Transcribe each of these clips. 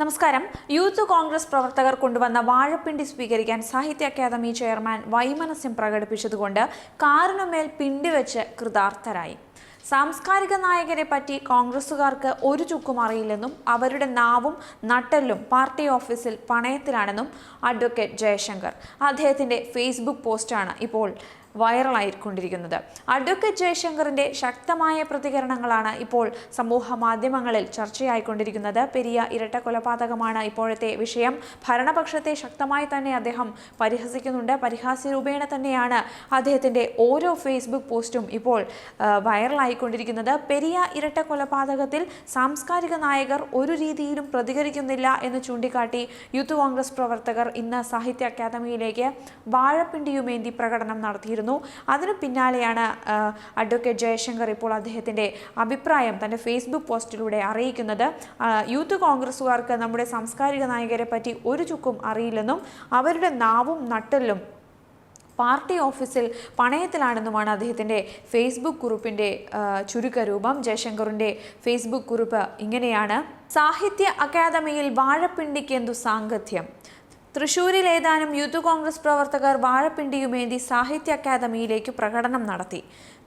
നമസ്കാരം. യൂത്ത് കോൺഗ്രസ് പ്രവർത്തകർ കൊണ്ടുവന്ന വാഴപ്പിണ്ടി സ്വീകരിക്കാൻ സാഹിത്യ അക്കാദമി ചെയർമാൻ വൈമനസ്യം പ്രകടിപ്പിച്ചതുകൊണ്ട് കാറിനുമേൽ പിണ്ടി വെച്ച് കൃതാർത്ഥരായി. സാംസ്കാരിക നായകരെ പറ്റി കോൺഗ്രസുകാർക്ക് ഒരു ചുക്കും അറിയില്ലെന്നും അവരുടെ നാവും നട്ടെല്ലും പാർട്ടി ഓഫീസിൽ പണയത്തിലാണെന്നും അഡ്വക്കേറ്റ് ജയശങ്കർ. അദ്ദേഹത്തിന്റെ ഫേസ്ബുക്ക് പോസ്റ്റാണ് ഇപ്പോൾ വൈറലായിക്കൊണ്ടിരിക്കുന്നത്. അഡ്വക്കേറ്റ് ജയശങ്കറിന്റെ ശക്തമായ പ്രതികരണങ്ങളാണ് ഇപ്പോൾ സമൂഹ മാധ്യമങ്ങളിൽ ചർച്ചയായിക്കൊണ്ടിരിക്കുന്നത്. പെരിയ ഇരട്ട കൊലപാതകമാണ് ഇപ്പോഴത്തെ വിഷയം. ഭരണപക്ഷത്തെ ശക്തമായി തന്നെ അദ്ദേഹം പരിഹസിക്കുന്നുണ്ട്. പരിഹാസ്യ രൂപേണ തന്നെയാണ് അദ്ദേഹത്തിന്റെ ഓരോ ഫേസ്ബുക്ക് പോസ്റ്റും ഇപ്പോൾ വൈറലായിക്കൊണ്ടിരിക്കുന്നത്. പെരിയ ഇരട്ട കൊലപാതകത്തിൽ സാംസ്കാരിക നായകർ ഒരു രീതിയിലും പ്രതികരിക്കുന്നില്ല എന്ന് ചൂണ്ടിക്കാട്ടി യൂത്ത് കോൺഗ്രസ് പ്രവർത്തകർ ഇന്ന് സാഹിത്യ അക്കാദമിയിലേക്ക് വാഴപ്പിണ്ടിയുമേന്തി പ്രകടനം നടത്തിയിരുന്നു. അതിനു പിന്നാലെയാണ് അഡ്വക്കേറ്റ് ജയശങ്കർ ഇപ്പോൾ അദ്ദേഹത്തിന്റെ അഭിപ്രായം തന്റെ ഫേസ്ബുക്ക് പോസ്റ്റിലൂടെ അറിയിക്കുന്നത്. യൂത്ത് കോൺഗ്രസ്സുകാർക്ക് നമ്മുടെ സാംസ്കാരിക നായകരെ പറ്റി ഒരു ചുക്കും അറിയില്ലെന്നും അവരുടെ നാവും നട്ടലും പാർട്ടി ഓഫീസിൽ പണയത്തിലാണെന്നുമാണ് അദ്ദേഹത്തിന്റെ ഫേസ്ബുക്ക് കുറിപ്പിന്റെ ചുരുക്കരൂപം. ജയശങ്കറിന്റെ ഫേസ്ബുക്ക് കുറിപ്പ് ഇങ്ങനെയാണ്. സാഹിത്യ അക്കാദമിയിൽ വാഴപ്പിണ്ടിക്ക് എന്തു സാങ്കത്യം തൃശൂരിൽ ഏതാനും യൂത്ത് കോൺഗ്രസ് പ്രവർത്തകർ വാഴപ്പിണ്ടിയുമേന്തി സാഹിത്യ അക്കാദമിയിലേക്ക് പ്രകടനം നടത്തി.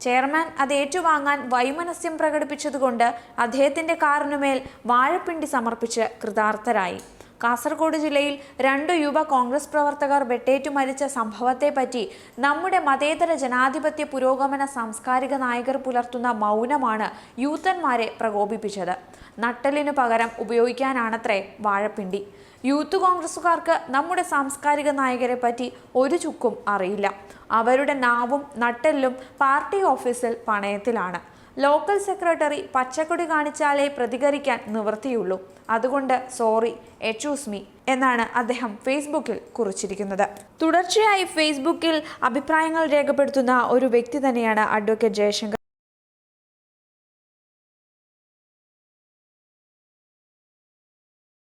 ചെയർമാൻ അത് ഏറ്റുവാങ്ങാൻ വൈമനസ്യം പ്രകടിപ്പിച്ചതുകൊണ്ട് അദ്ദേഹത്തിന്റെ കാറിനുമേൽ വാഴപ്പിണ്ടി സമർപ്പിച്ച് കൃതാർത്ഥരായി. കാസർഗോഡ് ജില്ലയിൽ രണ്ടു യുവ കോൺഗ്രസ് പ്രവർത്തകർ വെട്ടേറ്റു മരിച്ച സംഭവത്തെപ്പറ്റി നമ്മുടെ മതേതര ജനാധിപത്യ പുരോഗമന സാംസ്കാരിക നായകർ പുലർത്തുന്ന മൗനമാണ് യൂത്തന്മാരെ പ്രകോപിപ്പിച്ചത്. നട്ടലിനു പകരം ഉപയോഗിക്കാനാണത്രേ വാഴപ്പിണ്ടി. യൂത്ത് കോൺഗ്രസുകാർക്ക് നമ്മുടെ സാംസ്കാരിക നായകരെ പറ്റി ഒരു ചുക്കും അറിയില്ല. അവരുടെ നാവും നട്ടെല്ലും പാർട്ടി ഓഫീസിൽ പണയത്തിലാണ്. ലോക്കൽ സെക്രട്ടറി പച്ചക്കൊടി കാണിച്ചാലേ പ്രതികരിക്കാൻ നിവൃത്തിയുള്ളൂ. അതുകൊണ്ട് സോറി എച്ചൂസ് മീ എന്നാണ് അദ്ദേഹം ഫേസ്ബുക്കിൽ കുറിച്ചിരിക്കുന്നത്. തുടർച്ചയായി ഫേസ്ബുക്കിൽ അഭിപ്രായങ്ങൾ രേഖപ്പെടുത്തുന്ന ഒരു വ്യക്തി തന്നെയാണ് അഡ്വക്കേറ്റ് ജയശങ്കർ.